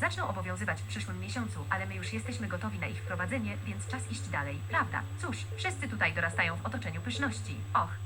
zaczną obowiązywać w przyszłym miesiącu, ale my już jesteśmy gotowi na ich wprowadzenie, więc czas iść dalej, prawda? Cóż, wszyscy tutaj dorastają w otoczeniu pyszności. Och.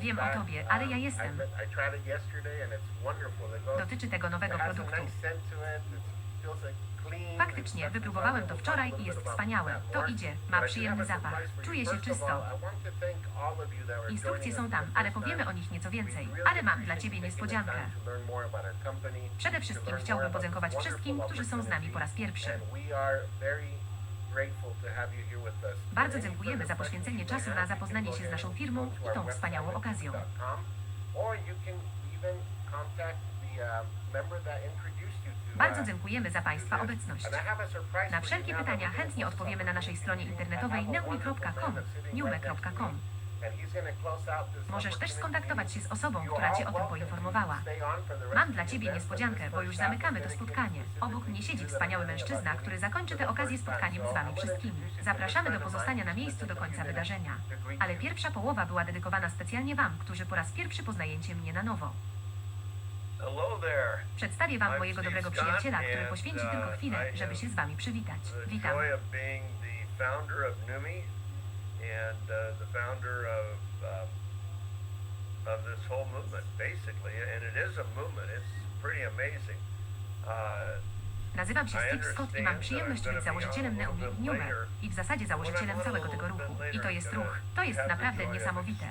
Wiem o tobie, ale ja um, jestem. Dotyczy tego nowego produktu. Faktycznie, wypróbowałem to wczoraj i jest wspaniałe. To idzie, ma przyjemny zapach. Czuje się czysto. Instrukcje są tam, ale powiemy o nich nieco więcej. Ale mam dla ciebie niespodziankę. Przede wszystkim chciałbym podziękować wszystkim, którzy są z nami po raz pierwszy. Bardzo dziękujemy za poświęcenie czasu na zapoznanie się z naszą firmą i tą wspaniałą okazją. uh, Bardzo uh, dziękujemy za Państwa obecność. Na wszelkie pytania chętnie odpowiemy na naszej stronie internetowej neumi.com, Możesz też skontaktować się z osobą, która Cię o tym poinformowała. Mam dla Ciebie niespodziankę, bo już zamykamy to spotkanie. Obok mnie siedzi wspaniały mężczyzna, który zakończy tę okazję spotkaniem z Wami wszystkimi. Zapraszamy do pozostania na miejscu do końca wydarzenia. Ale pierwsza połowa była dedykowana specjalnie Wam, którzy po raz pierwszy poznajecie mnie na nowo. Przedstawię Wam mojego dobrego przyjaciela, który poświęci uh, tylko chwilę, I żeby się z Wami przywitać. Witam. And uh, the founder of uh, of this whole movement, basically, and it is a movement. It's pretty amazing. Uh, Nazywam się Steve Scott i mam przyjemność być założycielem Neumi Numer i w zasadzie założycielem całego tego ruchu. I to jest ruch. To jest naprawdę niesamowite.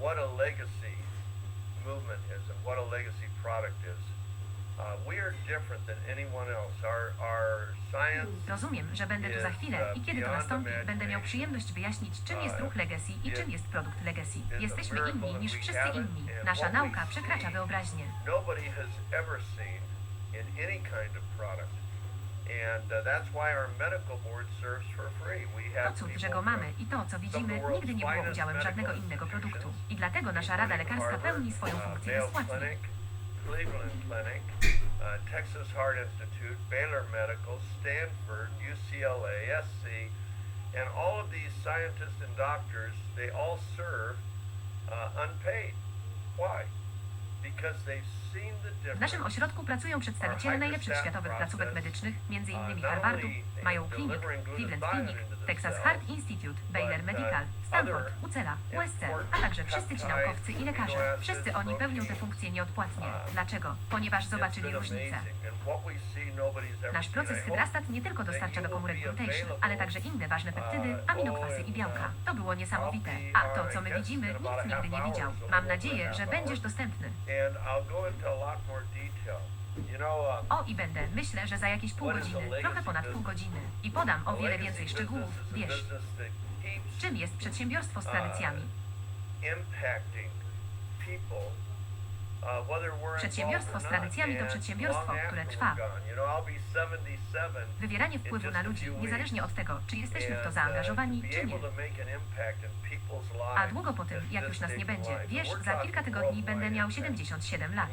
What a legacy movement is and what a legacy product is. Rozumiem, że będę tu za chwilę i kiedy to nastąpi, będę miał przyjemność wyjaśnić, czym jest ruch Legacy i czym jest produkt Legacy. Jesteśmy inni niż wszyscy inni. Nasza nauka przekracza wyobraźnię. uh, To cud, że go mamy i to, co widzimy, nigdy nie było udziałem żadnego innego produktu. I dlatego nasza Rada Lekarska pełni swoją funkcję bezpłatnie. Cleveland Clinic, uh, Texas Heart Institute, Baylor Medical, Stanford, UCLA, SC, and all of these scientists and doctors, they all serve uh, unpaid. Why? Because they've seen the W naszym ośrodku pracują przedstawiciele najlepszych światowych placówek medycznych, m.in. Harvardu, Mayo Clinic, Cleveland Clinic, Texas Heart Institute, Baylor Medical, Stanford, UCLA, USC, a także wszyscy ci naukowcy i lekarze. Wszyscy oni pełnią te funkcje nieodpłatnie. Dlaczego? Ponieważ zobaczyli różnicę. Nasz proces hydrastat nie tylko dostarcza do komórek glutation, ale także inne ważne peptydy, aminokwasy i białka. To było niesamowite. A to, co my widzimy, nikt nigdy nie widział. Mam nadzieję, że będziesz dostępny. Um, O, i będę. Myślę, że za jakieś pół godziny, trochę ponad pół godziny. I podam o wiele więcej szczegółów. Wiesz, czym jest przedsiębiorstwo z tradycjami? impacting people, uh, whether we're Przedsiębiorstwo z tradycjami to przedsiębiorstwo, które trwa. Wywieranie wpływu na ludzi, niezależnie od tego, czy jesteśmy w to zaangażowani, czy nie. A długo po tym, jak już nas nie będzie, wiesz, za kilka tygodni będę miał 77 lat.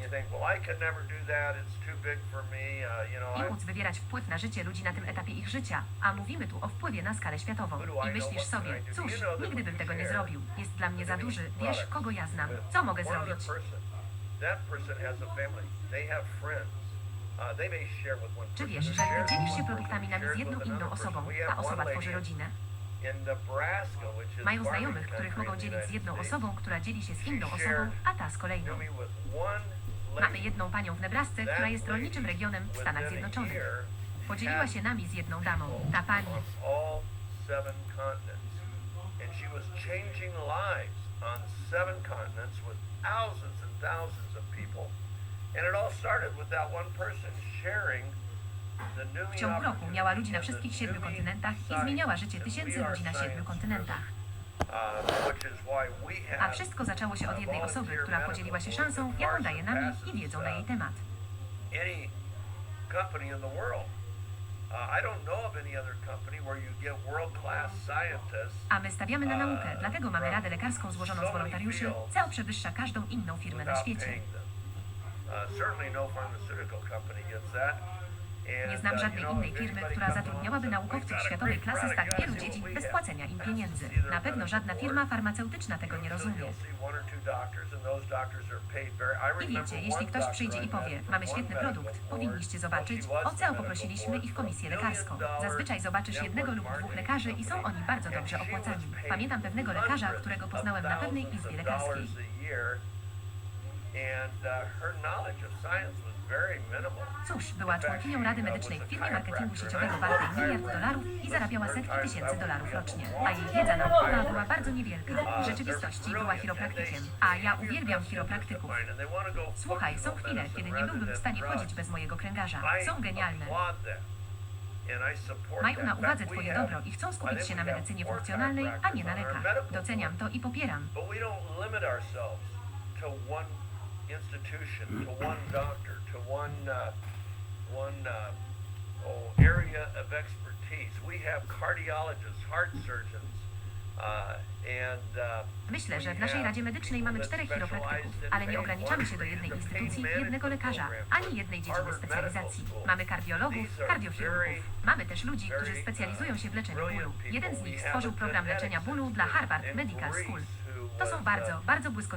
I móc wywierać wpływ na życie ludzi na tym etapie ich życia. A mówimy tu o wpływie na skalę światową. I myślisz sobie, cóż, nigdy bym tego nie zrobił. Jest dla mnie za duży. Wiesz, kogo ja znam. Co mogę zrobić? Czy wiesz, że gdy dzielisz się produktami nami z jedną inną osobą, ta osoba tworzy rodzinę? Mają znajomych, których mogą dzielić z jedną osobą, która dzieli się z inną osobą, a ta z kolejną. Mamy jedną panią w Nebrasce, która jest rolniczym regionem w Stanach Zjednoczonych. Podzieliła się nami z jedną damą. Ta pani. And she was changing lives on seven continents with thousands and thousands of people. And it all started with that one person sharing the W ciągu roku miała ludzi na wszystkich siedmiu kontynentach i zmieniała życie tysięcy ludzi na siedmiu kontynentach. uh, A wszystko zaczęło się od jednej osoby, która podzieliła się szansą, jaką daje nami i wiedzą na jej temat. A my stawiamy na naukę, dlatego mamy Radę Lekarską złożoną z wolontariuszy, co przewyższa każdą inną firmę na świecie. Nie znam żadnej innej firmy, która zatrudniałaby naukowców "We've got a światowej klasy z tak wielu dziedzin bez płacenia im have." pieniędzy. Na pewno żadna firma farmaceutyczna tego nie rozumie. I wiecie, jeśli ktoś przyjdzie I powie, mamy świetny produkt, powinniście zobaczyć, o co poprosiliśmy ich komisję lekarską. Zazwyczaj zobaczysz jednego lub dwóch lekarzy i są oni bardzo dobrze opłacani. Pamiętam pewnego lekarza, którego poznałem na pewnej izbie lekarskiej. Cóż, była członkinią Rady Medycznej w firmie marketingu sieciowego wartej miliard dolarów i zarabiała setki tysięcy dolarów rocznie. A jej wiedza naukowa była bardzo niewielka. W rzeczywistości była chiropraktykiem. A ja uwielbiam chiropraktyków. Słuchaj, są chwile, kiedy nie byłbym w stanie chodzić bez mojego kręgarza. Są genialne. Mają na uwadze Twoje dobro i chcą skupić się na medycynie funkcjonalnej, a nie na lekach. Doceniam to i popieram. Institution, to one doctor, to one uh, one uh, oh, area of expertise. We have cardiologists, heart surgeons, uh, uh, Myślę, że w naszej Radzie Medycznej mamy czterech chiropraktyków, ale nie ograniczamy się do jednej instytucji, jednego lekarza, ani jednej dziedziny specjalizacji. Mamy kardiologów, kardiochirurgów. Mamy też ludzi, którzy specjalizują się w leczeniu bólu. Jeden z nich stworzył program leczenia bólu dla Harvard Medical School.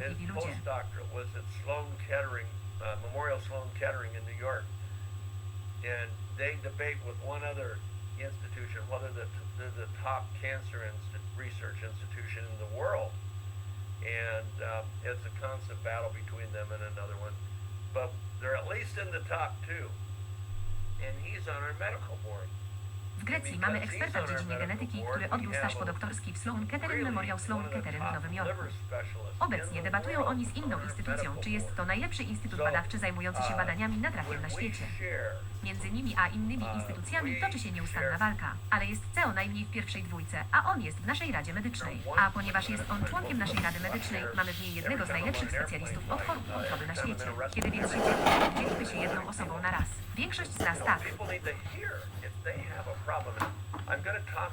His ludzie. was at Sloan Kettering, uh, Memorial Sloan Kettering in New York, and they debate with one other institution whether the, they're the top cancer research institution in the world. and uh, it's a constant battle between them and another one. But they're at least in the top two, and he's on our medical board. W Grecji mamy eksperta w dziedzinie genetyki, który odbył staż podoktorski w Sloan Kettering Memorial Sloan Kettering w Nowym Jorku. Obecnie debatują oni z inną instytucją, czy jest to najlepszy instytut badawczy zajmujący się badaniami nad rakiem na świecie. Między nimi a innymi instytucjami toczy się nieustanna walka, ale jest CEO najmniej w pierwszej dwójce, a on jest w naszej Radzie Medycznej. A ponieważ jest on członkiem naszej Rady Medycznej, mamy w niej jednego z najlepszych specjalistów od chorób wątroby na świecie. Kiedy więc się dzielimy, dzielimy się jedną osobą na raz. Większość z nas tak. People need to hear if they have a problem. I'm going to talk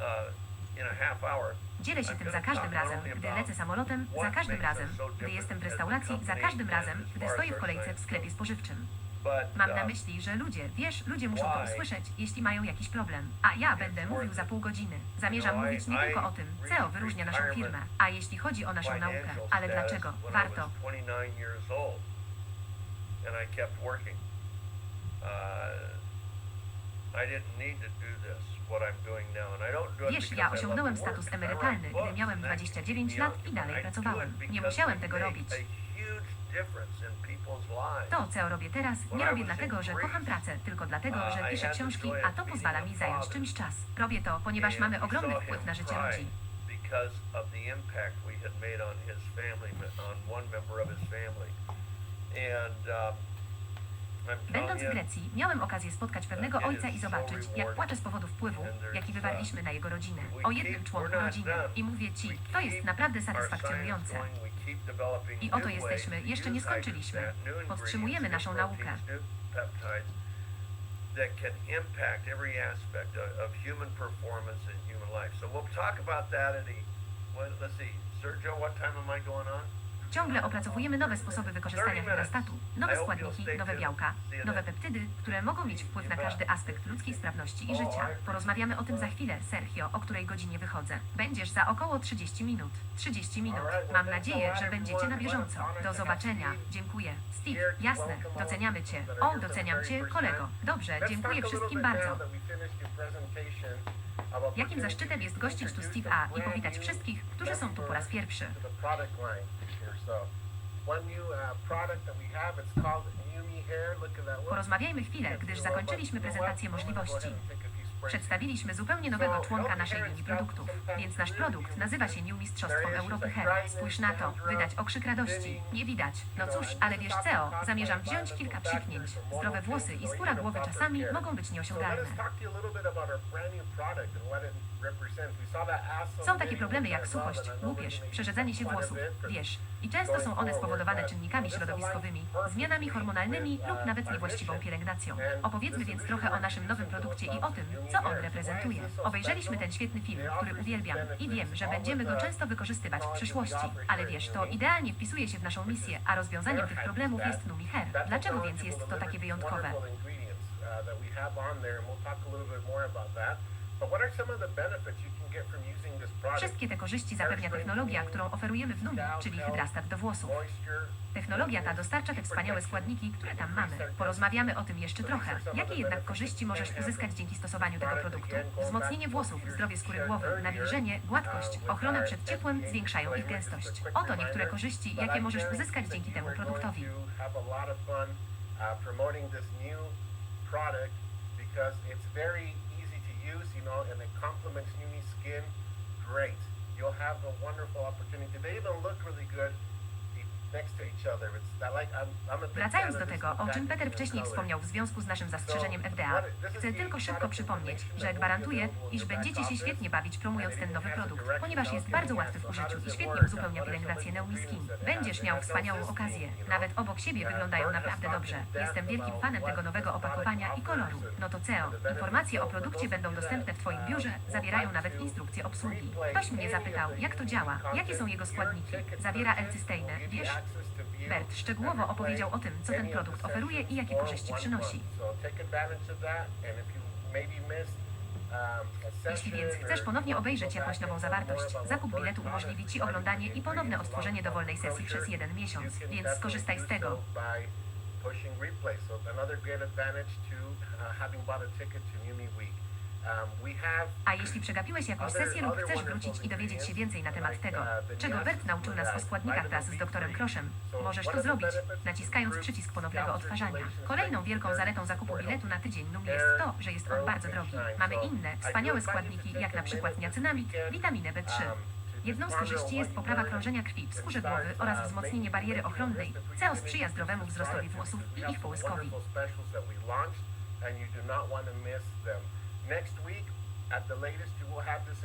uh, in a half hour. Dzielę się tym za każdym razem, gdy lecę samolotem, za każdym razem, gdy jestem w restauracji, za każdym razem, gdy stoję w kolejce w sklepie spożywczym. Mam na uh, myśli, że ludzie, wiesz, ludzie muszą to usłyszeć, jeśli mają jakiś problem. A ja będę mówił za pół godziny. Zamierzam mówić nie tylko o tym, CEO wyróżnia naszą firmę, a jeśli chodzi o naszą naukę. Ale dlaczego? Warto. was 29 years old, and I kept working. Uh, Wiesz, ja osiągnąłem status emerytalny, gdy miałem and that 29 keeps me lat i dalej pracowałem. Nie musiałem tego robić. To, co robię teraz, nie robię dlatego, że kocham pracę, tylko dlatego, że piszę książki, a to pozwala mi zająć czymś czas. Robię to, ponieważ mamy ogromny wpływ na życie ludzi. And um, Będąc w Grecji, miałem okazję spotkać pewnego ojca i zobaczyć, jak płacze z powodu wpływu, jaki wywarliśmy na jego rodzinę. O jednym członku rodziny. I mówię ci, to jest naprawdę satysfakcjonujące. I oto jesteśmy, jeszcze nie skończyliśmy. Podtrzymujemy naszą naukę. That can impact every aspect of, of human performance and human life. So we'll talk about that at the, well, let's see, Sergio, what time am I going on? Ciągle opracowujemy nowe sposoby wykorzystania hydrastatu, nowe składniki, nowe białka, nowe peptydy, które mogą mieć wpływ na każdy aspekt ludzkiej sprawności i życia. Porozmawiamy o tym za chwilę, Sergio, o której godzinie wychodzę. Będziesz za około 30 minut. 30 minut. Mam nadzieję, że będziecie na bieżąco. Do zobaczenia. Dziękuję. Steve, jasne. Doceniamy Cię. O, doceniam Cię, kolego. Dobrze, dziękuję wszystkim bardzo. Jakim zaszczytem jest gościć tu Steve A i powitać wszystkich, którzy są tu po raz pierwszy. Porozmawiajmy chwilę, gdyż zakończyliśmy prezentację możliwości. Przedstawiliśmy zupełnie nowego członka naszej linii produktów, więc nasz produkt nazywa się New Mistrzostwo Europy Hair. Spójrz na to, wydać okrzyk radości. Nie widać. No cóż, ale wiesz co, zamierzam wziąć kilka psiknięć. Zdrowe włosy i skóra głowy czasami mogą być nieosiągalne. Są takie problemy jak suchość, łupież, przerzedzanie się włosów, wiesz. I często są one spowodowane czynnikami środowiskowymi, zmianami hormonalnymi lub nawet niewłaściwą pielęgnacją. Opowiedzmy więc trochę o naszym nowym produkcie i o tym, co on reprezentuje. Obejrzeliśmy ten świetny film, który uwielbiam i wiem, że będziemy go często wykorzystywać w przyszłości. Ale wiesz, to idealnie wpisuje się w naszą misję, a rozwiązaniem tych problemów jest Numi Hair. Dlaczego więc jest to takie wyjątkowe? Wszystkie te korzyści zapewnia technologia, którą oferujemy w Numi, czyli hydrastat do włosów. Technologia ta dostarcza te wspaniałe składniki, które tam mamy. Porozmawiamy o tym jeszcze trochę. Jakie jednak korzyści możesz uzyskać dzięki stosowaniu tego produktu? Wzmocnienie włosów, zdrowie skóry głowy, nawilżenie, gładkość, ochrona przed ciepłem zwiększają ich gęstość. Oto niektóre korzyści, jakie możesz uzyskać dzięki temu produktowi. because it's very use, you know, and it complements Numi skin great. You'll have a wonderful opportunity. They even look really good Wracając do tego, o czym Peter wcześniej wspomniał w związku z naszym zastrzeżeniem FDA, chcę tylko szybko przypomnieć, że gwarantuję, iż będziecie się świetnie bawić promując ten nowy produkt, ponieważ jest bardzo łatwy w użyciu i świetnie uzupełnia pielęgnację Neumi Skin. Będziesz miał wspaniałą okazję. Nawet obok siebie wyglądają naprawdę dobrze. Jestem wielkim fanem tego nowego opakowania i koloru. No to CEO, informacje o produkcie będą dostępne w Twoim biurze, zawierają nawet instrukcję obsługi. Ktoś mnie zapytał, jak to działa, jakie są jego składniki. Zawiera L-cysteinę, wiesz? Bert szczegółowo opowiedział o tym, co ten produkt oferuje i jakie korzyści przynosi. Jeśli więc chcesz ponownie obejrzeć jakąś nową zawartość, zakup biletu umożliwi Ci oglądanie i ponowne odtworzenie dowolnej sesji przez jeden miesiąc, więc skorzystaj z tego. Um, we have A jeśli przegapiłeś jakąś sesję lub chcesz wrócić i dowiedzieć się więcej na temat tego, czego Bert nauczył nas o składnikach wraz z doktorem Kroszem, możesz to zrobić, naciskając przycisk ponownego odtwarzania. Kolejną wielką zaletą zakupu biletu na tydzień NUM jest to, że jest on bardzo drogi. Mamy inne, wspaniałe składniki, jak na przykład niacinamid, witaminę B3. Jedną z korzyści jest poprawa krążenia krwi w skórze głowy oraz wzmocnienie bariery ochronnej. CO sprzyja zdrowemu wzrostowi włosów i ich połyskowi. Next week, at the latest, you will have this